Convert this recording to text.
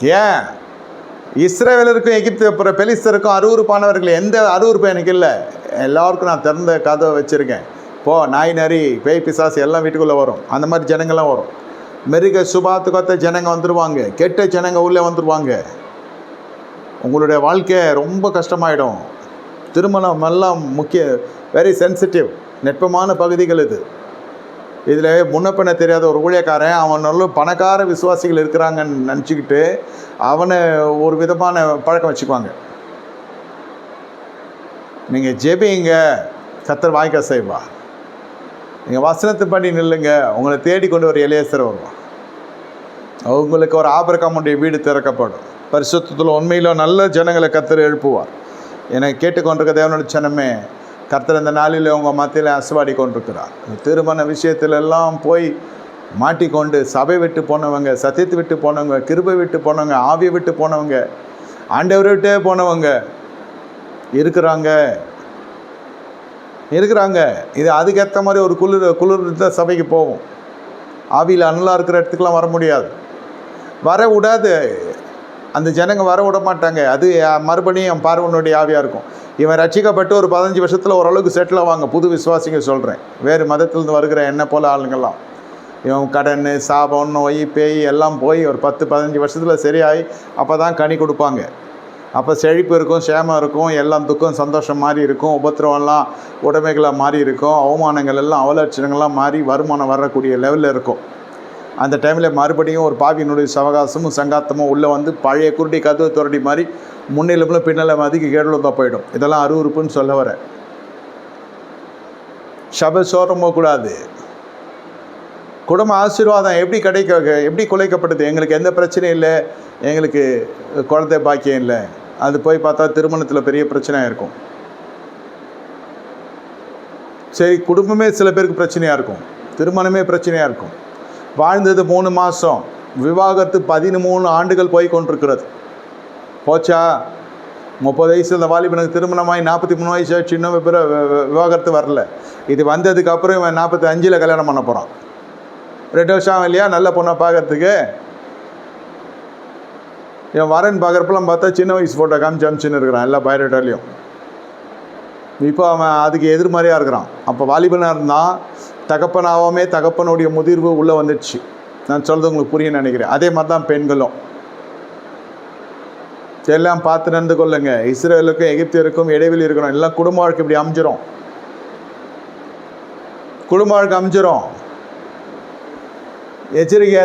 ஏன்? இஸ்ரேவேலருக்கும் எகிப்து அப்புறம் பெலிஸ்தருக்கும் அருவருப்பானவர்கள் எந்த அருவருப்பும் எனக்கு இல்லை. எல்லாருக்கும் நான் திறந்த கதவை வச்சுருக்கேன். போ நாய் நரி பேய் பிசாசு எல்லாம் வீட்டுக்குள்ளே வரும். அந்த மாதிரி ஜனங்கள்லாம் வரும். மிருக சுபாத்துக்கொத்த ஜனங்க வந்துடுவாங்க கெட்ட ஜனங்க உள்ளே வந்துடுவாங்க உங்களுடைய வாழ்க்கை ரொம்ப கஷ்டமாயிடும். திருமணம் எல்லாம் முக்கிய வெரி சென்சிட்டிவ் நெட்பமான பகுதிகள் இது. இதில் முன்னப்பின்ன தெரியாத ஒரு ஊழியக்காரன் அவன் நல்ல பணக்கார விசுவாசிகள் இருக்கிறாங்கன்னு நினச்சிக்கிட்டு அவனை ஒரு விதமான பழக்கம் வச்சுக்குவாங்க. நீங்கள் ஜெபிங்க கத்தர் வாய்க்க செய்வா. நீங்கள் வசனத்தை பண்ணி நில்லுங்க உங்களை தேடி கொண்டு ஒரு இளையசர் வருவான். அவங்களுக்கு ஒரு ஆபரகாமுடைய வீடு திறக்கப்படும். பரிசுத்தத்தில் உண்மையிலும் நல்ல ஜனங்களை கத்தர் எழுப்புவார். என கேட்டுக்கொண்டிருக்க தேவனோட சனமே கர்த்தர் இந்த நாளில் உங்கள் மத்தியில் அசுவாடி கொண்டிருக்கிறார். திருமண விஷயத்திலெல்லாம் போய் மாட்டிக்கொண்டு சபை விட்டு போனவங்க சத்தியத்தை விட்டு போனவங்க கிருபை விட்டு போனவங்க ஆவியை விட்டு போனவங்க ஆண்டவரை விட்டே போனவங்க இருக்கிறாங்க. இருக்கிறாங்க. இது அதுக்கேற்ற மாதிரி ஒரு குளிர் குளிர் தான் சபைக்கு போகும் ஆவியில் அனலாக இருக்கிற இடத்துக்குலாம் வர முடியாது. வர விடாது. அந்த ஜனங்க வர விட மாட்டாங்க. அது மறுபடியும் மறுபடியும் பார்வனுடைய ஆவியாக இருக்கும். இவன் ரட்சிக்கப்பட்டு ஒரு பதினஞ்சு வருஷத்தில் ஓரளவுக்கு செட்டில் ஆவாங்க. புது விசுவாசிங்க சொல்கிறேன் வேறு மதத்திலேருந்து வருகிற என்ன போல் ஆளுங்கள்லாம். இவன் கடன் சாபம் நோய் பேய் எல்லாம் போய் ஒரு பத்து பதினஞ்சு வருஷத்தில் சரியாகி அப்போ தான் கனி கொடுப்பாங்க. அப்போ செழிப்பு இருக்கும் சேமம் இருக்கும் எல்லாம் துக்கம் சந்தோஷம் மாதிரி இருக்கும் உபத்திரவம்லாம் உடைமைகளாக மாறி இருக்கும் அவமானங்கள் எல்லாம் அவலட்சணங்கள்லாம் மாறி வருமானம் வரக்கூடிய லெவலில் இருக்கும். அந்த டைமில் மறுபடியும் ஒரு பாவியினுடைய சவகாசமும் சங்காத்தமும் உள்ளே வந்து பழைய குருடி கதவு துரடி மாதிரி முன்னிலும் பின்னலை மதிக்கு கேடலும் தான் போயிடும். இதெல்லாம் அருவருப்புன்னு சொல்ல வரேன் சபை சோரம் போகக்கூடாது குடும்ப ஆசீர்வாதம் எப்படி கிடைக்க எப்படி குலைக்கப்படுது? எங்களுக்கு எந்த பிரச்சனையும் இல்லை. எங்களுக்கு குழந்தை பாக்கியம் இல்லை. அது போய் பார்த்தா திருமணத்தில் பெரிய பிரச்சனையாக இருக்கும். சரி குடும்பமே சில பேருக்கு பிரச்சனையாக இருக்கும். திருமணமே பிரச்சனையாக இருக்கும். வாழ்ந்தது மூணு மாதம் விவாகத்து பதிமூணு ஆண்டுகள் போய் கொண்டிருக்கிறது. போச்சா? முப்பது வயசு இந்த வாலிபனுக்கு திருமணமாகி நாற்பத்தி மூணு வயசு சின்ன பிற விவாகரத்து வரல. இது வந்ததுக்கப்புறம் இவன் நாற்பத்தி அஞ்சில் கல்யாணம் பண்ண போகிறான் ரெண்டு வருஷம் ஆகும் இல்லையா? நல்ல பொண்ணை பார்க்கறதுக்கு இவன் வரன் பார்க்குறப்பெல்லாம் பார்த்தா சின்ன வயசு ஃபோட்டோ காமிச்சு அமிச்சுன்னு இருக்கிறான். எல்லா பயோடேட்டாலையும் இப்போ அவன் அதுக்கு எதிர்மறையாக இருக்கிறான். அப்போ வாலிபனாக இருந்தான். தகப்பனாகவுமே தகப்பனுடைய முதிர்வு உள்ளே வந்துடுச்சு. நான் சொல்கிறது உங்களுக்கு புரிய நினைக்கிறேன். அதே மாதிரி தான் பெண்களும். எல்லாம் பார்த்து நடந்து கொள்ளுங்க. இஸ்ரேலுக்கும் எகிப்தியருக்கும் இடைவெளி இருக்கணும். எல்லாம் குடும்ப வாழ்க்கை இப்படி அமைஞ்சிரும். குடும்ப வாழ்க்கை அமைஞ்சிரும். எச்சரிக்கையாக